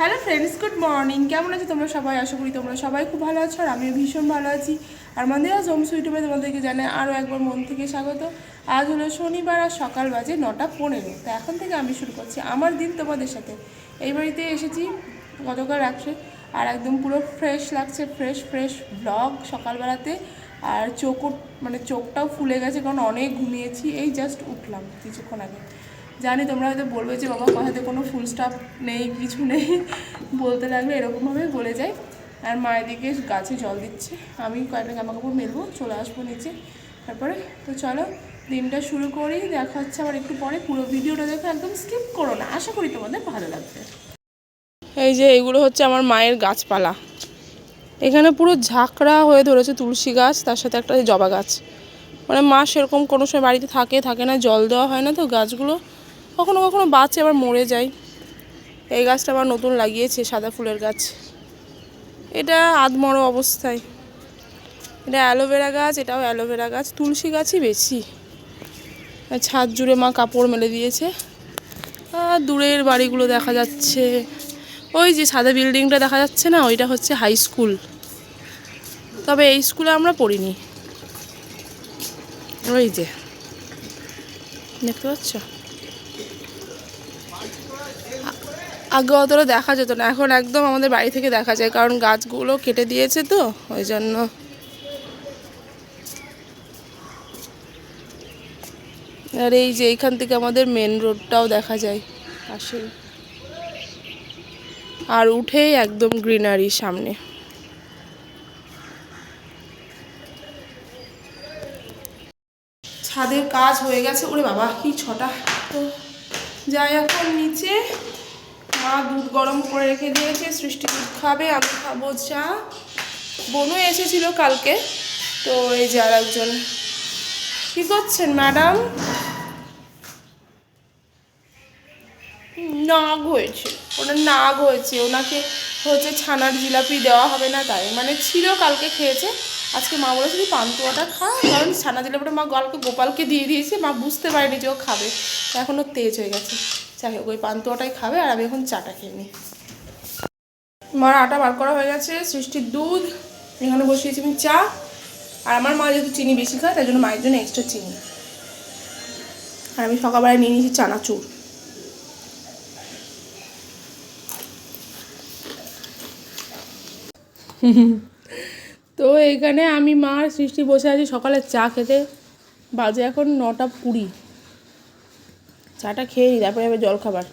Hello friends good morning কেমন আছো তোমরা সবাই? আশা করি তোমরা সবাই খুব ভালো আছো আর আমিও ভীষণ ভালো আছি। আর মন্দিরা জমসু ইউটিউবে তোমাদেরকে জানাই আরও একবার মন থেকে স্বাগত। আজ হলো শনিবার আর সকাল বাজে নটা পনেরো। তো এখন থেকে আমি শুরু করছি আমার দিন তোমাদের সাথে। এই বাড়িতে এসেছি গতকাল রাত্রে আর একদম পুরো ফ্রেশ লাগছে ফ্রেশ ফ্রেশ ব্লগ সকালবেলাতে। আর চোখও মানে চোখটাও ফুলে গেছে কারণ অনেক ঘুমিয়েছি, এই জাস্ট উঠলাম কিছুক্ষণ আগে। জানি তোমরা হয়তো বলবে যে বাবা কথাতে কোনো ফুল স্টপ নেই, কিছু নেই। বলতে লাগলে এরকমভাবে বলে যায়। আর মায়ের দিকে গাছে জল দিচ্ছে। আমি কয়েকটা জামা কাপড় মেলবো, চলে আসব নিচে। তারপরে তো চলো, দিনটা শুরু করি। দেখা হচ্ছে আবার একটু পরে। পুরো ভিডিওটা দেখো, একদম স্কিপ করো না। আশা করি তোমাদের ভালো লাগবে। এই যে এগুলো হচ্ছে আমার মায়ের গাছপালা। এখানে পুরো ঝাঁকড়া হয়ে ধরেছে তুলসী গাছ, তার সাথে একটা জবা গাছ। মানে মা সেরকম কোনো সময় বাড়িতে থাকে থাকে না, জল দেওয়া হয় না তো গাছগুলো। কখনো কখনো বাঁচে, আবার মরে যায়। এই গাছটা আবার নতুন লাগিয়েছে, সাদা ফুলের গাছ। এটা আধমরো অবস্থায়। এটা অ্যালোভেরা গাছ, এটাও অ্যালোভেরা গাছ। তুলসী গাছই বেশি। ছাদ জুড়ে মা কাপড় মেলে দিয়েছে। আর দূরের বাড়িগুলো দেখা যাচ্ছে। ওই যে সাদা বিল্ডিংটা দেখা যাচ্ছে না, ওইটা হচ্ছে হাই স্কুল। তবে এই স্কুলে আমরা পড়িনি। ওই যে। দেখতে পাচ্ছ? আগে অতটা দেখা যেত না। এখন একদম আমাদের বাড়ি থেকে দেখা যায়, কারণ গাছগুলো কেটে দিয়েছে তো, ওই জন্য। আর এই যে এইখান থেকে আমাদের মেন রোডটাও দেখা যায় পাশে আর উঠেই একদম গ্রিনারি সামনে। ছাদের কাজ হয়ে গেছে। ওরে বাবা, কি ছটা। তো যাই এখন নিচে। মা দুধ গরম করে রেখে দিয়েছে, সৃষ্টি দুধ খাবে, আমি খাব চা। বোনও এসেছিল কালকে, তো এই যে আর একজন কী করছেন, ম্যাডাম? নাগ হয়েছে ওনার নাগ হয়েছে, ওনাকে হচ্ছে ছানার জিলাপি দেওয়া হবে না তাই। মানে ছিল, কালকে খেয়েছে, আজকে মা বলেছে তুই পান্তুয়াটা খা, কারণ ছানা জিলাপিটা মা গলকে গোপালকে দিয়ে দিয়েছে, মা বুঝতে পারেনি যে ও খাবে। এখনও তেজ হয়ে গেছে। যাই হোক ওই পান্তুয়াটাই খাবে আর আমি এখন চাটা খেয়ে নিই। মার আটা বার করা হয়ে গেছে, সৃষ্টির দুধ, এখানে বসিয়েছি আমি চা, আর আমার মা যেহেতু চিনি বেশি খায়, তাই জন্য মায়ের জন্য এক্সট্রা চিনি। আর আমি সকালবেলায় নিয়ে নিয়েছি চানাচুর। তো এখানে আমি মার সৃষ্টি বসে আছি সকালে চা খেতে। বাজে এখন নটা কুড়ি। চাটা খেয়ে নি তারপরে যাবে জল খাবার।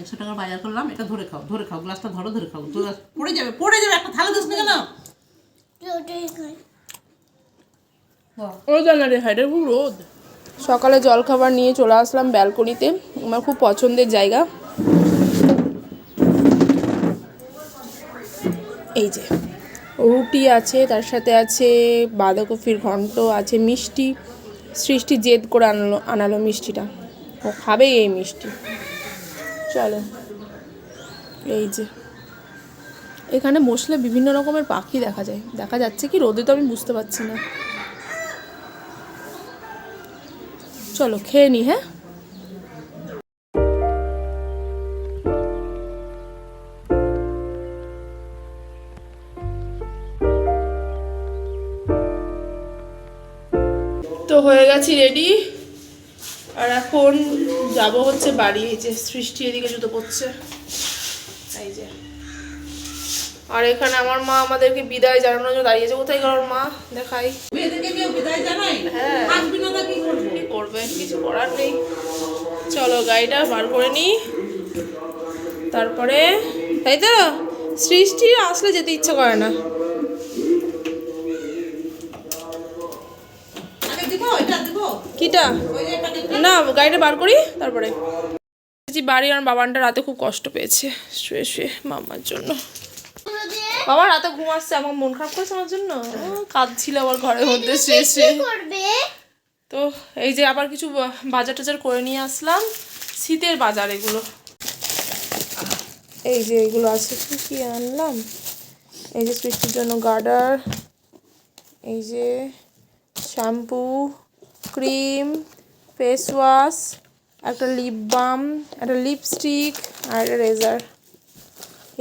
একশো টাকার বাজার করলাম এটা ধরে খাও ধরে খাও গ্লাসটা ধরো ধরে খাও। পড়ে যাবে পড়ে যাবে একটা থালা দিস না কেন? হাইডের খুব রোদ। সকালে জল খাবার নিয়ে চলে আসলাম ব্যালকনিতে আমার খুব পছন্দের জায়গা। এই যে রুটি আছে তার সাথে আছে বাঁধাকপির ঘন্ট আছে মিষ্টি। সৃষ্টি জেদ করে আনলো আনালো মিষ্টিটা। ও খাবেই এই মিষ্টি। চলো, এই যে। এখানে বসলে বিভিন্ন রকমের পাখি দেখা যায়। দেখা যাচ্ছে কি, রোদে তো আমি বুঝতে পারছি না। চলো, খেয়ে নি হ্যাঁ? তো হয়ে গেছি রেডি আর এখন যাব হচ্ছে বাড়ি এই যে সৃষ্টি এদিকে জুতো পড়ছে এই যে। আর এখানে আমার মা আমাদেরকে বিদায় জানানোর জন্য দাঁড়িয়েছে। কোথায় গেল মা? দেখাই। হ্যাঁ। না কি করবে? কিছু করার নেই। চলো গাড়িটা বার করে নিই তারপরে তাই তো? সৃষ্টি আসলে যেতে ইচ্ছা করে না। কিটা? না গাড়িটা বার করি তারপরে। বাড়ি আমার বাবানটা রাতে খুব কষ্ট পেয়েছে শুয়ে শুয়ে মামার জন্য। বাবা রাতে ঘুম আসছে আমার মন খারাপ করেছে আমার জন্য? কাঁদছিল আমার ঘরের মধ্যে শুয়ে শুয়ে। তো এই যে আবার কিছু বাজার টাজার করে নিয়ে আসলাম শীতের বাজার এগুলো। এই যে এগুলো আছে কি কি আনলাম? এই যে সৃষ্টির জন্য গার্ডার এই যে শ্যাম্পু ক্রিম ফেস ওয়াশ একটা লিপ বাম একটা লিপস্টিক আর একটা রেজার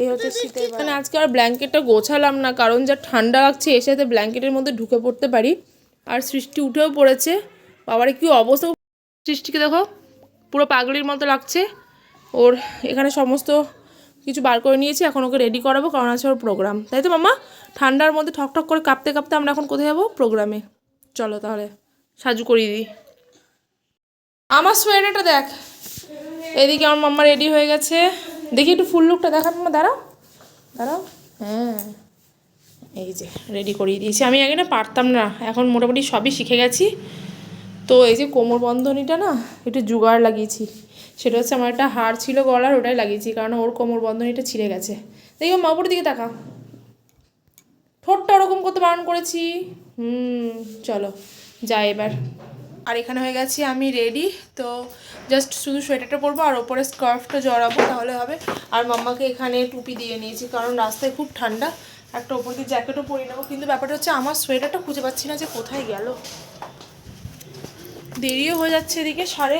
এই হচ্ছে শীতের মানে আজকে আর ব্ল্যাঙ্কেটটা গোছালাম না কারণ যা ঠান্ডা লাগছে এর সাথে ব্ল্যাঙ্কেটের মধ্যে ঢুকে পড়তে পারি। আর সৃষ্টি উঠেও পড়েছে। বাবারে কি অবস্থা। সৃষ্টিকে দেখো পুরো পাগলির মতো লাগছে। ওর এখানে সমস্ত কিছু বার করে নিয়েছি এখন ওকে রেডি করাবো কারণ আছে ওর প্রোগ্রাম তাই তো মামা ঠান্ডার মধ্যে ঠক ঠক করে কাঁপতে কাঁপতে আমরা এখন কোথায় যাব? প্রোগ্রামে চলো তাহলে সাজু করিয়ে দিই। আমার সোয়েটারটা দেখ। এদিকে আমার মাম্মা রেডি হয়ে গেছে। দেখি একটু ফুল লুকটা দেখা মাম্মা, দাঁড়াও। দাঁড়াও। হ্যাঁ। এই যে রেডি করিয়ে দিয়েছি। আমি আগে না পারতাম না। এখন মোটামুটি সবই শিখে গেছি। তো এই যে কোমর বন্ধনীটা না, একটু জোগাড় লাগিয়েছি। সেটা হচ্ছে আমার একটা হার ছিল গলার, ওটাই লাগিয়েছি। কারণ ওর কোমর বন্ধনীটা ছিঁড়ে গেছে। দেখি মা উপরের দিকে তাকা ঠোঁটটা ওরকম করতে বারণ করেছি। হুম, চলো। যাই এবার। আর এখানে হয়ে গেছি আমি রেডি তো জাস্ট শুধু সোয়েটারটা পরবো আর ওপরে স্কার্ফটা জড়াবো, তাহলে হবে। আর মাম্মাকে এখানে টুপি দিয়ে নিয়েছি, কারণ রাস্তায় খুব ঠান্ডা। একটা ওপর দিয়ে জ্যাকেটও পরে নেব, কিন্তু ব্যাপারটা হচ্ছে আমার সোয়েটারটা খুঁজে পাচ্ছি না যে কোথায় গেল। দেরিও হয়ে যাচ্ছে এদিকে, সাড়ে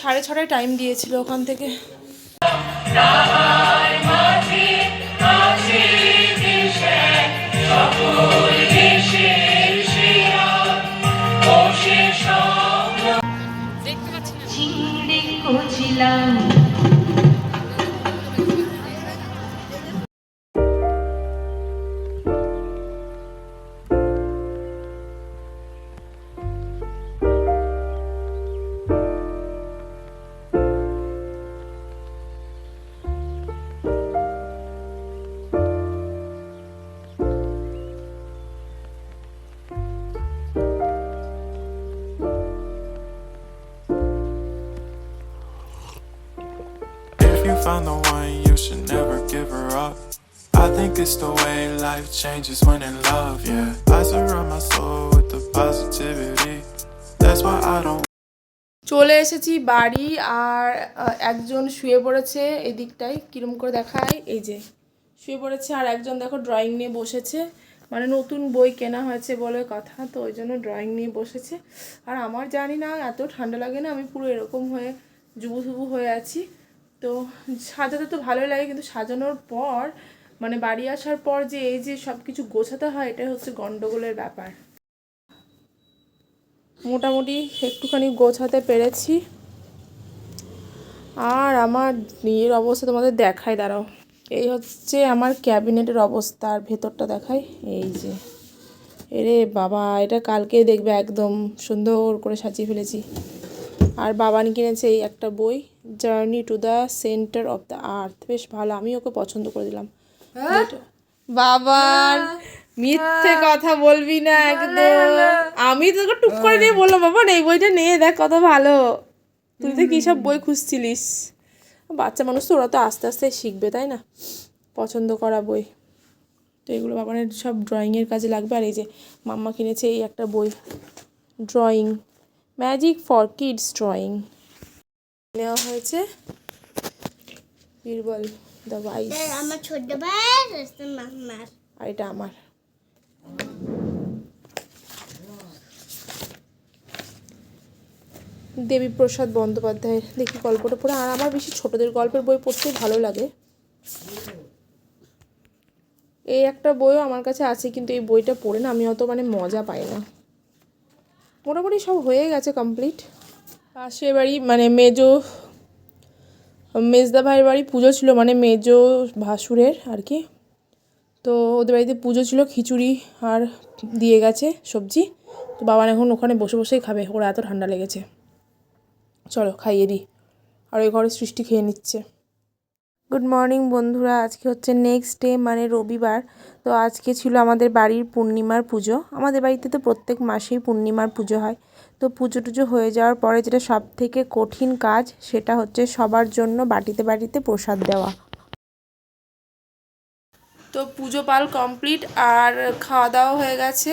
সাড়ে ছটায় টাইম দিয়েছিল ওখান থেকে। You found the one, you should never give her up. I think it's the way life changes when in love, yeah. I surround my soul with the positivity. That's why I don't চলে এসেছি বাড়ি আর একজন শুয়ে পড়েছে এদিকটায় কিরম করে দেখায় এই যে শুয়ে পড়েছে আর একজন দেখো ড্রয়িং নিয়ে বসেছে মানে নতুন বই কেনা হয়েছে বলে কথা তো ওই জন্য ড্রয়িং নিয়ে বসেছে আর আমার জানি না এত ঠান্ডা লাগে না আমি পুরো এরকম হয়ে জুবু হয়ে আছি তো সাজাতে তো ভালোই লাগে, কিন্তু সাজানোর পর মানে বাড়ি আসার পর যে এই যে সব কিছু গোছাতে হয়, এটাই হচ্ছে গন্ডগোলের ব্যাপার। মোটামুটি একটুখানি গোছাতে পেরেছি। আর আমার নিজের অবস্থা তোমাদের দেখাই, দাঁড়াও। এই হচ্ছে আমার ক্যাবিনেটের অবস্থা, আর ভেতরটা দেখাই। এই যে, এরে বাবা, এটা কালকেই দেখবে, একদম সুন্দর করে সাজিয়ে ফেলেছি। আর বাবানি কিনেছে এই একটা বই journey to the centre of the earth. বেশ ভালো আমি ওকে পছন্দ করে দিলাম। বাবার মিথ্যে কথা বলবি না একদম। আমি তোকে টুক করে নিয়ে বললাম বাবা না এই বইটা নিয়ে দেখ কত ভালো। তুই তো কী সব বই খুঁজছিলিস। বাচ্চা মানুষ তো ওরা তো আস্তে আস্তে শিখবে তাই না? পছন্দ করা বই। তো এগুলো বাবানের সব ড্রয়িংয়ের কাজে লাগবে। আর এই যে মাম্মা কিনেছে এই একটা বই drawing magic for kids drawing নেওয়া হয়েছে। বীরবল দ্য ওয়াইস আমার ছোট ভাই আর এটা আমার। দেবীপ্রসাদ বন্দ্যোপাধ্যায়ের। দেখি গল্পটা পড়ে আর আমার বেশি ছোটদের গল্পের বই পড়তে ভালো লাগে। এই একটা বইও আমার কাছে আছে কিন্তু এই বইটা পড়ে না আমি অত মানে মজা পাই না। মোটামুটি সব হয়ে গেছে কমপ্লিট পাশে বাড়ি মানে মেজো, মেজদা ভাইয়ের বাড়ি পুজো ছিল মানে মেজো ভাসুরের আর কি। তো ওদের বাড়িতে পুজো ছিল, খিচুড়ি আর দিয়ে গেছে সবজি। তো বাবা এখন ওখানে বসে বসেই খাবে, ওরা এত ঠান্ডা লেগেছে। চলো খাইয়ে দিই, আর ওই ঘরে সৃষ্টি খেয়ে নিচ্ছে। গুড মর্নিং বন্ধুরা। আজকে হচ্ছে নেক্সট ডে মানে রবিবার। তো আজকে ছিল আমাদের বাড়ির পূর্ণিমার পুজো। আমাদের বাড়িতে তো প্রত্যেক মাসেই পূর্ণিমার পুজো হয়। তো পুজো টুজো হয়ে যাওয়ার পরে যেটা সব থেকে কঠিন কাজ, সেটা হচ্ছে সবার জন্য বাটিতে বাটিতে প্রসাদ দেওয়া। তো পুজো পাল কমপ্লিট আর খাওয়া দাওয়া হয়ে গেছে।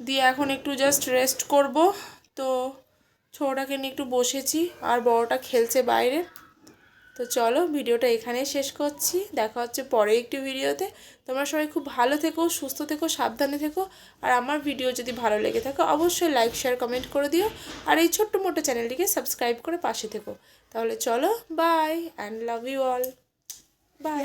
দিয়ে এখন একটু জাস্ট রেস্ট করব। তো ছোটোটাকে নিয়ে একটু বসেছি। আর বড়টা খেলছে বাইরে। তো চলো ভিডিওটা এখানেই শেষ করছি। দেখা হচ্ছে পরে একটি ভিডিওতে। তোমরা সবাই খুব ভালো থেকো, সুস্থ থেকো, সাবধানে থেকো। আর আমার ভিডিও যদি ভালো লেগে থাকে, অবশ্যই লাইক শেয়ার কমেন্ট করে দিও। আর এই ছোট্ট মোটো চ্যানেলটিকে সাবস্ক্রাইব করে পাশে থেকো। তাহলে চলো bye and love you all bye